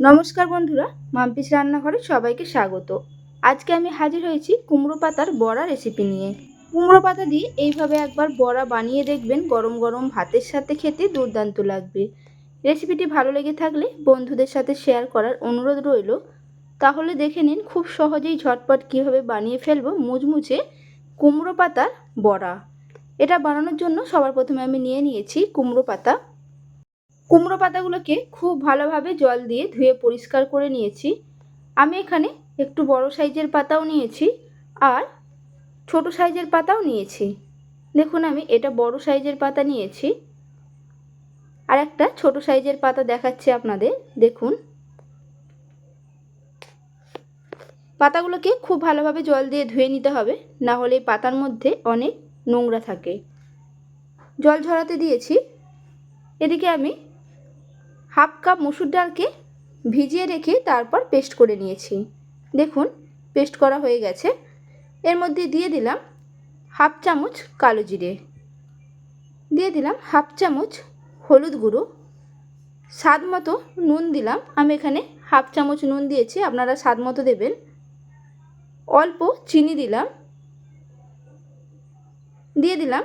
নমস্কার বন্ধুরা, মাম্পিস রান্নাঘরে সবাইকে স্বাগত। আজকে আমি হাজির হয়েছি কুমড়ো পাতার বড়া রেসিপি নিয়ে। কুমড়ো পাতা দিয়ে এইভাবে একবার বড়া বানিয়ে দেখবেন, গরম গরম ভাতের সাথে খেতে দুর্দান্ত লাগবে। রেসিপিটি ভালো লেগে থাকলে বন্ধুদের সাথে শেয়ার করার অনুরোধ রইল। তাহলে দেখে নিন খুব সহজেই ঝটপট কীভাবে বানিয়ে ফেলব মুচমুচে কুমড়ো পাতার বড়া। এটা বানানোর জন্য সবার প্রথমে আমি নিয়ে নিয়েছি কুমড়ো পাতা। কুমড়ো পাতাগুলোকে খুব ভালোভাবে জল দিয়ে ধুয়ে পরিষ্কার করে নিয়েছি। আমি এখানে একটু বড় সাইজের পাতাও নিয়েছি আর ছোট সাইজের পাতাও নিয়েছি। দেখুন আমি এটা বড় সাইজের পাতা নিয়েছি। আর একটা ছোট সাইজের পাতা দেখাচ্ছি আপনাদের। দেখুন। পাতাগুলোকে খুব ভালোভাবে জল দিয়ে ধুয়ে নিতে হবে, না হলে পাতার মধ্যে অনেক নোংরা থাকে। জল ঝরাতে দিয়েছি। এদিকে আমি হাফ কাপ মুসুর ডালকে ভিজিয়ে রেখে তারপর পেস্ট করে নিয়েছি। দেখুন, পেস্ট করা হয়ে গেছে। এর মধ্যে দিয়ে দিলাম হাফ চামচ কালো জিরে। দিয়ে দিলাম হাফ চামচ হলুদ গুঁড়ো। স্বাদ মতো নুন দিলাম। আমি এখানে হাফ চামচ নুন দিয়েছি, আপনারা স্বাদ মতো দেবেন। অল্প চিনি দিলাম। দিয়ে দিলাম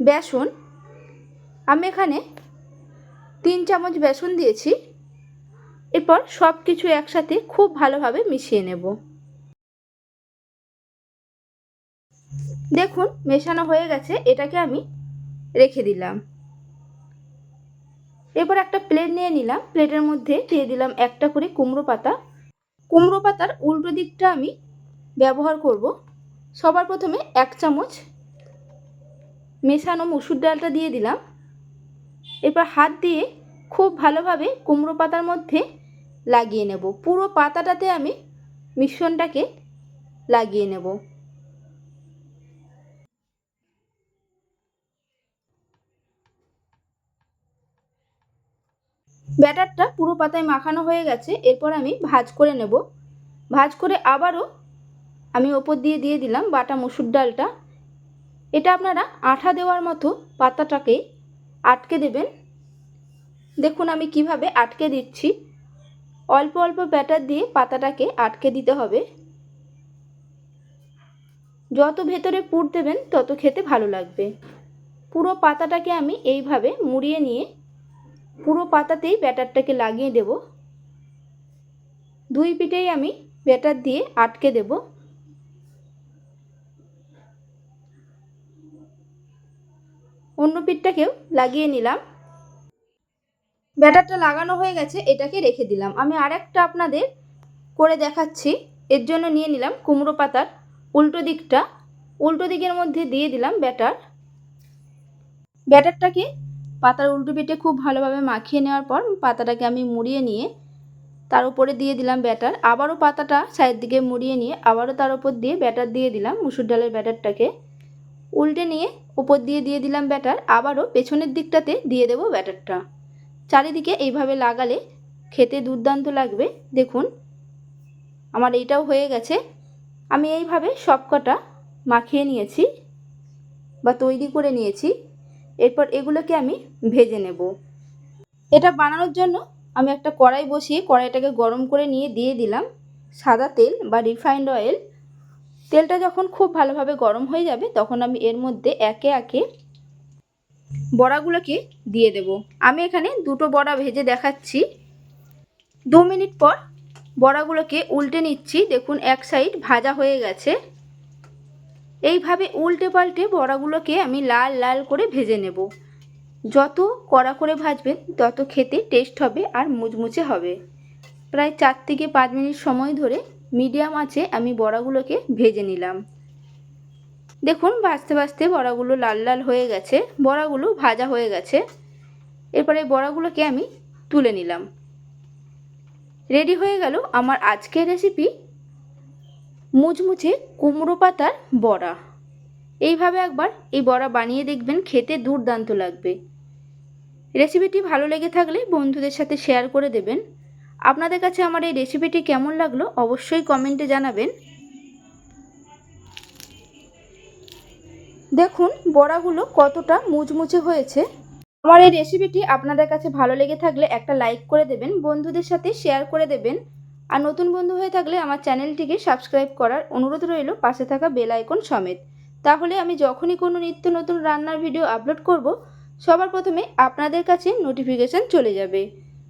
বেসন। আমি এখানে তিন চামচ বেসন দিয়েছি। এরপর সব কিছু একসাথে খুব ভালোভাবে মিশিয়ে নেব। দেখুন, মেশানো হয়ে গেছে, এটাকে আমি রেখে দিলাম। এরপর একটা প্লেট নিয়ে নিলাম। প্লেটের মধ্যে দিয়ে দিলাম একটা করে কুমড়ো পাতা। কুমড়ো পাতার উল্টো দিকটা আমি ব্যবহার করব। সবার প্রথমে এক চামচ মেশানো মুসুর ডালটা দিয়ে দিলাম। এরপর হাত দিয়ে খুব ভালোভাবে কুমড়ো পাতার মধ্যে লাগিয়ে নেব। পুরো পাতাটাতে আমি মিশ্রণটাকে লাগিয়ে নেব। ব্যাটারটা পুরো পাতায় মাখানো হয়ে গেছে, এরপর আমি ভাজ করে নেব। ভাজ করে আবারও আমি ওপর দিয়ে দিয়ে দিলাম বাটা মসুর ডালটা। এটা আপনারা আঠা দেওয়ার মতো পাতাটাকে আটকে দেবেন। দেখুন আমি কীভাবে আটকে দিচ্ছি। অল্প অল্প ব্যাটার দিয়ে পাতাটাকে আটকে দিতে হবে। যত ভেতরে পুর দেবেন, তত খেতে ভালো লাগবে। পুরো পাতাটাকে আমি এইভাবে মুড়িয়ে নিয়ে পুরো পাতাতেই ব্যাটারটাকে লাগিয়ে দেব। দুই পিঠেই আমি ব্যাটার দিয়ে আটকে দেব। অন্য পিঠটাকেও লাগিয়ে নিলাম। ব্যাটারটা লাগানো হয়ে গেছে, এটাকে রেখে দিলাম। আমি আরেকটা আপনাদের করে দেখাচ্ছি। এর জন্য নিয়ে নিলাম কুমড়ো পাতার উল্টো দিকটা। উল্টো দিকের মধ্যে দিয়ে দিলাম ব্যাটার। ব্যাটারটাকে পাতার উল্টো পিঠে খুব ভালোভাবে মাখিয়ে নেওয়ার পর পাতাটাকে আমি মুড়িয়ে নিয়ে তার উপরে দিয়ে দিলাম ব্যাটার। আবারও পাতাটা সাইড দিকে মুড়িয়ে নিয়ে আবারও তার উপর দিয়ে ব্যাটার দিয়ে দিলাম। মুসুর ডালের ব্যাটারটাকে। উল্টে নিয়ে উপর দিয়ে দিয়ে দিলাম ব্যাটার, আবারও পেছনের দিকটাতে দিয়ে দেবো ব্যাটারটা। চারিদিকে এইভাবে লাগালে খেতে দুর্দান্ত লাগবে। দেখুন, আমার এইটাও হয়ে গেছে। আমি এইভাবে সব কটা মাখিয়ে নিয়েছি বা তৈরি করে নিয়েছি। এরপর এগুলোকে আমি ভেজে নেব। এটা বানানোর জন্য আমি একটা কড়াই বসিয়ে কড়াইটাকে গরম করে নিয়ে দিয়ে দিলাম সাদা তেল বা রিফাইন্ড অয়েল। তেলটা যখন খুব ভালোভাবে গরম হয়ে যাবে, তখন আমি এর মধ্যে একে একে বড়াগুলোকে দিয়ে দেব। আমি এখানে দুটো বড়া ভেজে দেখাচ্ছি। দু মিনিট পর বড়াগুলোকে উল্টে নিচ্ছি। দেখুন, এক সাইড ভাজা হয়ে গেছে। এইভাবে উল্টে পাল্টে বড়াগুলোকে আমি লাল লাল করে ভেজে নেব। যত কড়া করে ভাজবেন, তত খেতে টেস্ট হবে আর মুচমুচে হবে। প্রায় চার থেকে পাঁচ মিনিট সময় ধরে মিডিয়াম আছে, আমি বড়াগুলোকে ভেজে নিলাম। দেখুন, ভাজতে ভাজতে বড়াগুলো লাল লাল হয়ে গেছে, বড়াগুলো ভাজা হয়ে গেছে। এরপরে বড়াগুলোকে আমি তুলে নিলাম। রেডি হয়ে গেল আমার আজকের রেসিপি মুচমুচে কুমড়ো পাতার বড়া। এইভাবে একবার এই বড়া বানিয়ে দেখবেন, খেতে দুর্দান্ত লাগবে। রেসিপিটি ভালো লেগে থাকলে বন্ধুদের সাথে শেয়ার করে দেবেন। আপনাদের কাছে আমার এই রেসিপিটি কেমন লাগল অবশ্যই কমেন্টে জানাবেন। দেখুন, বড়াগুলো কতটা মুচমুচে হয়েছে। আমার এই রেসিপিটি আপনাদের কাছে ভালো লেগে থাকলে একটা লাইক করে দেবেন, বন্ধুদের সাথে শেয়ার করে দেবেন। আর নতুন বন্ধু হয়ে থাকলে আমার চ্যানেলটিকে সাবস্ক্রাইব করার অনুরোধ রইল পাশে থাকা বেল আইকন সমেত। তাহলে আমি যখনই কোনো নিত্য নতুন রান্নার ভিডিও আপলোড করব, সবার প্রথমে আপনাদের কাছে নোটিফিকেশান চলে যাবে।